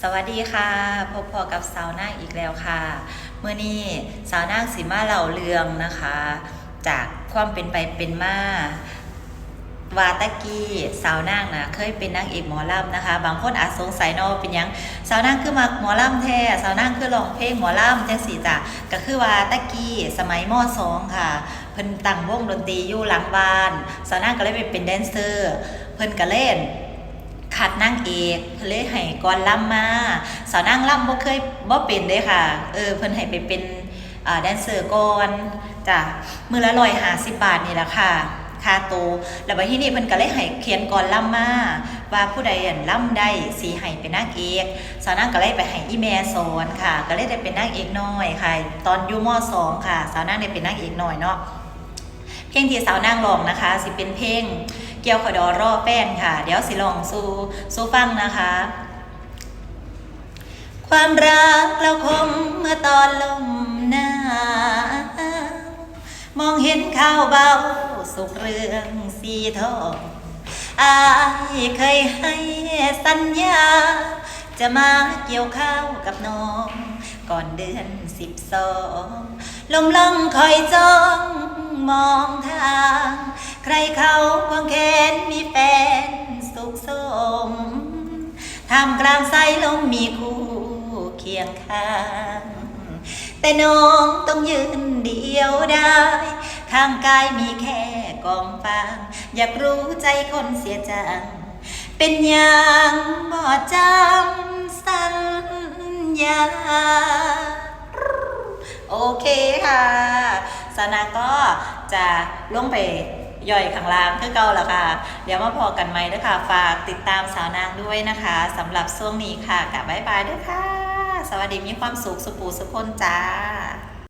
สวัสดีค่ะ พบพอกับสาวนางอีกแล้วค่ะ เมื่อนี้สาวนางสีมาเหล่าเรืองนะคะ จากความเป็นไปเป็นมาวาตะกี้สาวนางนะเคยเป็นนางเอกหมอลำนะคะ บางคนอาจสงสัยเนาะเป็นยังสาวนางคือมาหมอลำแท้สาวนางคือร้องเพลงหมอลำจังสีจ้ะก็คือวาตะกี้สมัยมสองค่ะ เพิ่นตั้งวงดนตรีอยู่หลังบ้านสาวนางก็เลยไปเป็นแดนเซอร์ เพิ่นก็เล่น ขัดนางเอกเพิ่นเลยให้ก่อนล่ำมา สาวนางล่ำบ่เคยบ่เป็นเด้ค่ะ เออเพิ่นให้ไปเป็นอ่าแดนเซอร์ก่อนจ้ะมือละร้อยห้าสิบบาทนี่แหละค่ะค่าโตวแล้วบัดทีนี้เพิ่นก็เลยให้เขียนก่อนล่ำมาว่าผู้ใดอั่นล่ำได้สิให้เป็นนางเอกสาวนางก็เลยไปให้อีแม่สอนค่ะ ก็เลยได้เป็นนางเอกน้อยค่ะ ตอนอยู่มสองค่ะ สาวนางได้เป็นนางเอกน้อยเนาะเพลงที่สาวนางร้องนะคะ สิเป็นเพลง เกี่ยวขดอรอแป้นค่ะ เดี๋ยวสิลองสู้สู้ฟังนะคะ ความรักเราคมเมื่อตอนลมหนาวมองเห็นข้าวเบาสุกเรืองสีทองอายเคยให้สัญญา จะมาเกี่ยวข้าวกับน้อง ก่อนเดือนสิบสองลมล่องคอยจ้องมองทาง ใครเขาควงแขนมีแฟนสุขสมท่ามกลางสายลมมีคู่เคียงข้าง แต่น้องต้องยืนเดียวได้ ข้างกายมีแค่กองฟาง อยากรู้ใจคนเสียจัง เป็นอย่างบ่จำสัญญา โอเคค่ะสนาก็ จะลงไปย่อยข้างล่างคือเก่าแล้วค่ะ เดี๋ยวมาพอกันไหมนะคะฝากติดตามสาวนางด้วยนะคะสำหรับช่วงนี้ค่ะกับบ๊ายบายด้วยค่ะ สวัสดีมีความสุขสุขปูสุขคนจ้า